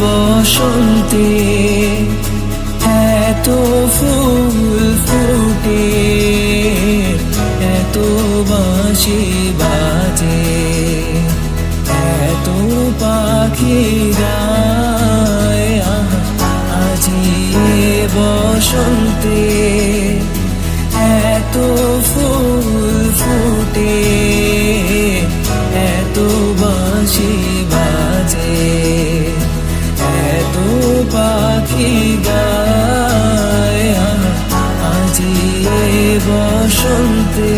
বসন্তে এত ফুল ফুটে, এত বাঁশি বাজে, এত পাখিরা আজি বসন্তে এত ফুল ফুটে, এত বাঁশি এলে বসন্তে